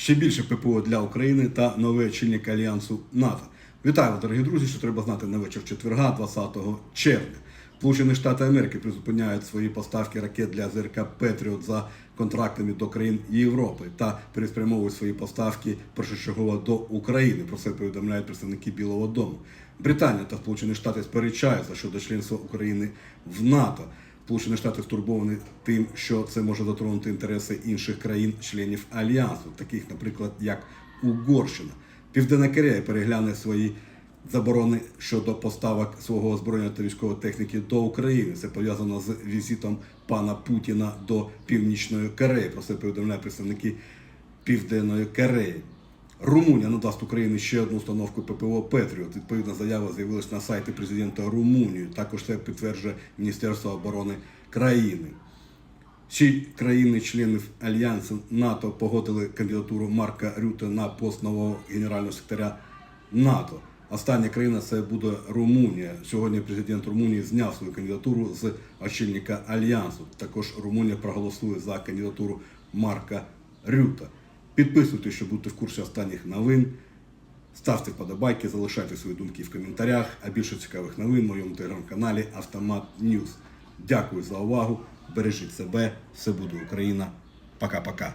ще більше ППО для України та новий очільник альянсу НАТО. Вітаю дорогі друзі! Що треба знати на вечір четверга, 20 червня. Сполучені Штати Америки призупиняють свої поставки ракет для ЗРК Петріот за контрактами до країн Європи та переспрямовують свої поставки першочергово до України. Про це повідомляють представники Білого Дому. Британія та Сполучені Штати сперечаються щодо членства України в НАТО. Сполучені Штати стурбовані тим, що це може затронути інтереси інших країн-членів альянсу, таких, наприклад, як Угорщина. Південна Корея перегляне свої заборони щодо поставок свого озброєння та військової техніки до України. Це пов'язано з візитом пана Путіна до Північної Кореї. Про це повідомляють представники Південної Кореї. Румунія надасть Україні ще одну установку ППО Петріот. Відповідна заява з'явилася на сайті президента Румунії. Також це підтверджує Міністерство оборони країни. Всі країни-члени Альянсу НАТО погодили кандидатуру Марка Рюте на пост нового генерального секретаря НАТО. Остання країна це буде Румунія. Сьогодні президент Румунії зняв свою кандидатуру з очільника Альянсу. Також Румунія проголосує за кандидатуру Марка Рюта. Підписуйтесь, щоб бути в курсі останніх новин. Ставте вподобайки, залишайте свої думки в коментарях. А більше цікавих новин в моєму телеграм-каналі Автомат Ньюс. Дякую за увагу. Бережіть себе. Все буде Україна. Пока-пока.